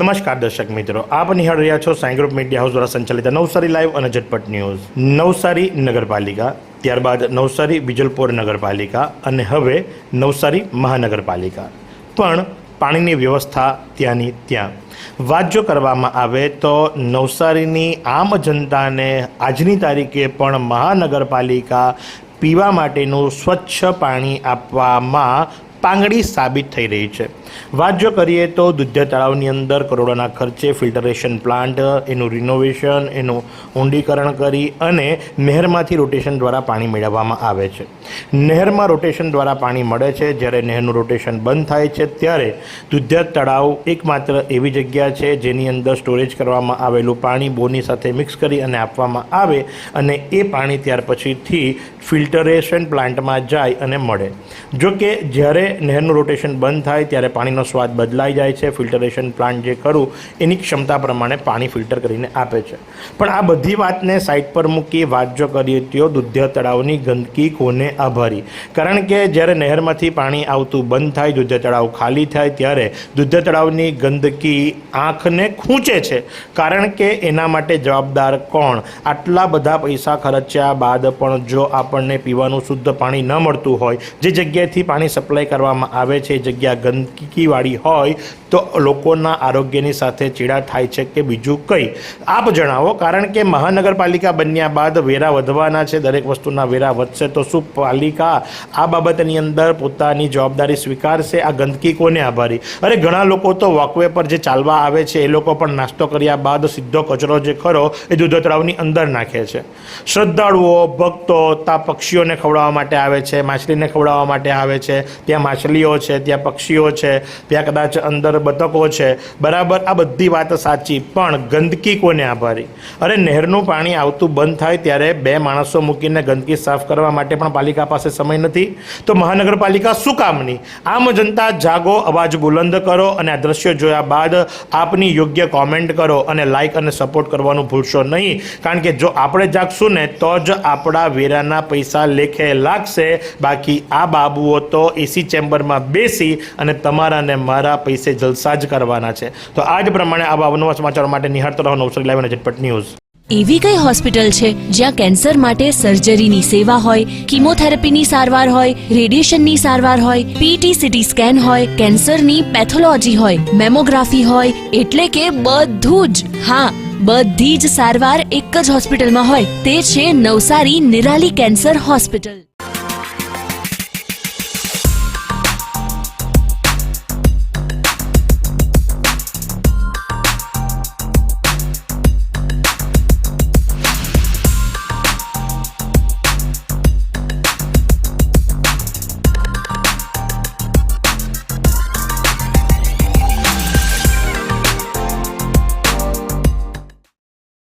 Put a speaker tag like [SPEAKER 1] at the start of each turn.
[SPEAKER 1] નમસ્કાર દર્શક મિત્રો, આપ નિહાળ રહ્યા છો સાંઈ ગ્રુપ મીડિયા હાઉસ દ્વારા સંચાલિત નવસારી લાઈવ અને ઝટપટ ન્યૂઝ. નવસારી નગરપાલિકા, ત્યારબાદ નવસારી વિજલપોર નગરપાલિકા અને હવે નવસારી મહાનગરપાલિકા. પણ પાણીની વ્યવસ્થા ત્યાંની ત્યાં. વાત જો કરવામાં આવે તો નવસારીની આમ જનતાને આજની તારીખે પણ મહાનગરપાલિકા પીવા માટેનું સ્વચ્છ પાણી આપવામાં પાંગડી સાબિત થઈ રહી છે. વાત જો કરીએ તો દુધ્ય તળાવની અંદર કરોડોના ખર્ચે ફિલ્ટરેશન પ્લાન્ટ, એનું રિનોવેશન એનું ઊંડીકરણ કરી અને નહેરમાંથી રોટેશન દ્વારા પાણી મેળવવામાં આવે છે. નહેરમાં રોટેશન દ્વારા પાણી મળે છે. જ્યારે નહેરનું રોટેશન બંધ થાય છે, ત્યારે દુધ્ય તળાવ એકમાત્ર એવી જગ્યા છે જેની અંદર સ્ટોરેજ કરવામાં આવેલું પાણી બોની સાથે મિક્સ કરી અને આપવામાં આવે અને એ પાણી ત્યાર પછીથી ફિલ્ટરેશન પ્લાન્ટમાં જાય અને મળે. જો કે જ્યારે નહેરનું રોટેશન બંધ થાય ત્યારે પાણીનો સ્વાદ બદલાઈ જાય છે. ફિલ્ટરેશન પ્લાન્ટ જે કરું, એની ક્ષમતા પ્રમાણે પાણી ફિલ્ટર કરીને આપે છે. પણ આ બધી વાતને સાઈડ પર મૂકી વાત જો કરીએ તો દુધ્ય તળાવની ગંદકી કોને આભારી? કારણ કે જ્યારે નહેરમાંથી પાણી આવતું બંધ થાય દુધ્ય તળાવ ખાલી થાય ત્યારે દુધ્ય તળાવની ગંદકી આંખને ખૂંચે છે. કારણ કે એના માટે જવાબદાર કોણ? આટલા બધા પૈસા ખર્ચ્યા બાદ પણ જો આપણને પીવાનું શુદ્ધ પાણી ન મળતું હોય, જે જગ્યાએથી પાણી સપ્લાય કરવામાં આવે છે, જગ્યા ગંદકીવાળી હોય તો લોકોના આરોગ્યની સાથે ચીડા થાય છે કે બીજું કંઈ. આપ જણાવો, કારણ કે મહાનગરપાલિકા બન્યા બાદ વેરા વધવાના છે, દરેક વસ્તુના વેરા વધશે, તો શું પાલિકા આ બાબતની અંદર પોતાની જવાબદારી સ્વીકારશે? આ ગંદકી કોને આભારી? અરે, ઘણા લોકો તો વોકવે પર જે ચાલવા આવે છે, એ લોકો પણ નાસ્તો કર્યા બાદ સીધો કચરો જે ખરો, એ દૂધતરાવની અંદર નાખે છે. શ્રદ્ધાળુઓ, ભક્તો તા પક્ષીઓને ખવડાવવા માટે આવે છે, માછલીને ખવડાવવા માટે આવે છે, ત્યાં માછલીઓ છે, ત્યાં પક્ષીઓ છે, ત્યાં કદાચ અંદર બતકો છે. બરાબર, આ બધી વાત સાચી, પણ ગંદકી કોને આભારી? અરે, નહેરનું પાણી આવતું બંધ થાય ત્યારે બે માણસો મૂકીને ગંદકી સાફ કરવા માટે પણ પાલિકા પાસે સમય નથી. તો મહાનગરપાલિકા શું કામની? આમ જનતા જાગો, અવાજ બુલંદ કરો અને આ દ્રશ્યો જોયા બાદ આપની યોગ્ય કોમેન્ટ કરો અને લાઇક અને સપોર્ટ કરવાનું ભૂલશો નહીં. કારણ કે જો આપણે જાગશું ને, તો જ આપણા વેરાના પૈસા લેખે લાગશે. બાકી આ બાબુઓ તો એસી ચેમ્બરમાં બેસી અને તમારાને મારા પૈસે જલસા જ કરવાના છે. તો આ જ પ્રમાણે આવા અવનવા સમાચારો માટે નિહાળતો રહો નવસારી લાઈવ અને ઝટપટ ન્યૂઝ.
[SPEAKER 2] એવી કઈ હોસ્પિટલ છે જ્યાં કેન્સર માટે સર્જરીની સેવા હોય, કિમોથેરાપીની સારવાર હોય, રેડિયેશનની સારવાર હોય પીટી સીટી સ્કેન હોય, કેન્સરની પેથોલોજી હોય, મેમોગ્રાફી હોય, એટલે કે બધું જ. હા, બધી જ સારવાર એક જ હોસ્પિટલમાં હોય. તે છે નવસારી નિરાલી કેન્સર હોસ્પિટલ.